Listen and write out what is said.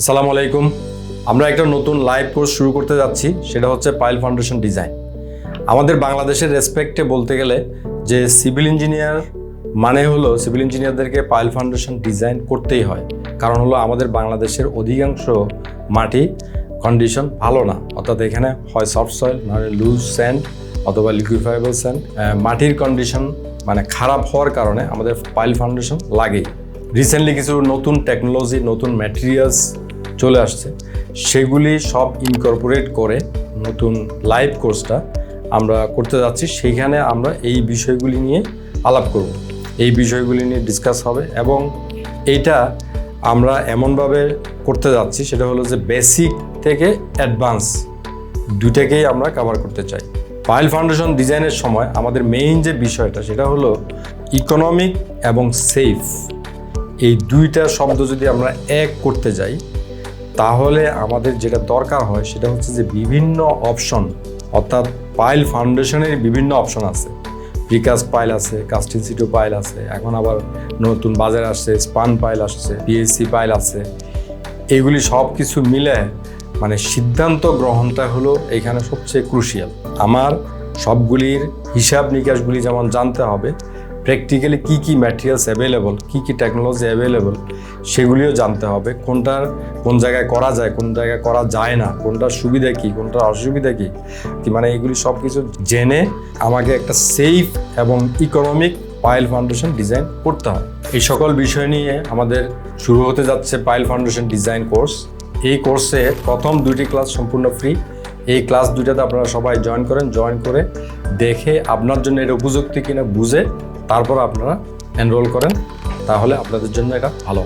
আসসালামু আলাইকুম। আমরা একটা নতুন লাইভ কোর্স শুরু করতে যাচ্ছি, সেটা হচ্ছে পাইল ফাউন্ডেশন ডিজাইন আমাদের বাংলাদেশের রেসপেক্টে বলতে গেলে যে সিভিল ইঞ্জিনিয়ার মানে হলো সিভিল ইঞ্জিনিয়ারদেরকে পাইল ফাউন্ডেশন ডিজাইন করতেই হয়। কারণ হলো আমাদের বাংলাদেশের অধিকাংশ মাটি কন্ডিশন ভালো না। অর্থাৎ এখানে হয় সফট সয়েল মানে লুজ স্যান্ড অথবা লিকুইফাইবল স্যান্ড মাটির কন্ডিশন মানে খারাপ হওয়ার কারণে আমাদের পাইল ফাউন্ডেশন লাগেই। রিসেন্টলি কিছু নতুন টেকনোলজি নতুন ম্যাটেরিয়ালস চলে আসছে। সেগুলি সব ইনকর্পোরেট করে নতুন লাইভ কোর্সটা আমরা করতে যাচ্ছি। সেইখানে আমরা এই বিষয়গুলি নিয়ে আলাপ করব। এই বিষয়গুলি নিয়ে ডিসকাস হবে এবং এইটা আমরা এমনভাবে করতে যাচ্ছি, সেটা হলো যে বেসিক থেকে অ্যাডভান্স দুইটাকেই আমরা কভার করতে চাই। পাইল ফাউন্ডেশন ডিজাইনের সময় আমাদের মেইন যে বিষয়টা, সেটা হলো ইকোনমিক এবং সেফ এই দুইটা শব্দ যদি আমরা এক করতে যাই তাহলে আমাদের যেটা দরকার হয় সেটা হচ্ছে যে বিভিন্ন অপশন অর্থাৎ পাইল ফাউন্ডেশনের বিভিন্ন অপশন আছে। প্রিকাস পাইল আছে কাস্টিং সিটো পাইল আছে, এখন আবার নতুন বাজার আসছে স্পান পাইল আসছে পিএসসি পাইল আছে। এগুলি সব কিছু মিলে মানে সিদ্ধান্ত গ্রহণটা হলো এখানে সবচেয়ে ক্রুশিয়াল আমার সবগুলির হিসাব নিকাশগুলি যেমন জানতে হবে প্র্যাকটিক্যালি কী কী ম্যাটেরিয়ালস অ্যাভেলেবল কী কী টেকনোলজি অ্যাভেলেবল সেগুলিও জানতে হবে। কোনটার, কোন জায়গায় করা যায়, কোন জায়গায় করা যায় না, কোনটার সুবিধা কী, কোনটার অসুবিধা কী মানে এগুলি সব কিছু জেনে আমাকে একটা সেফ এবং ইকোনমিক পাইল ফাউন্ডেশন ডিজাইন করতে হয় এই সকল বিষয় নিয়ে আমাদের শুরু হতে যাচ্ছে পাইল ফাউন্ডেশন ডিজাইন কোর্স এই কোর্সে প্রথম দুটি ক্লাস সম্পূর্ণ ফ্রি এই ক্লাস দুইটাতে আপনারা সবাই জয়েন করেন। জয়েন করে দেখে আপনার জন্য এটা উপযুক্ত কিনা বুঝে তারপর আপনারা এনরোল করেন তাহলে আপনাদের জন্য এটা ভালো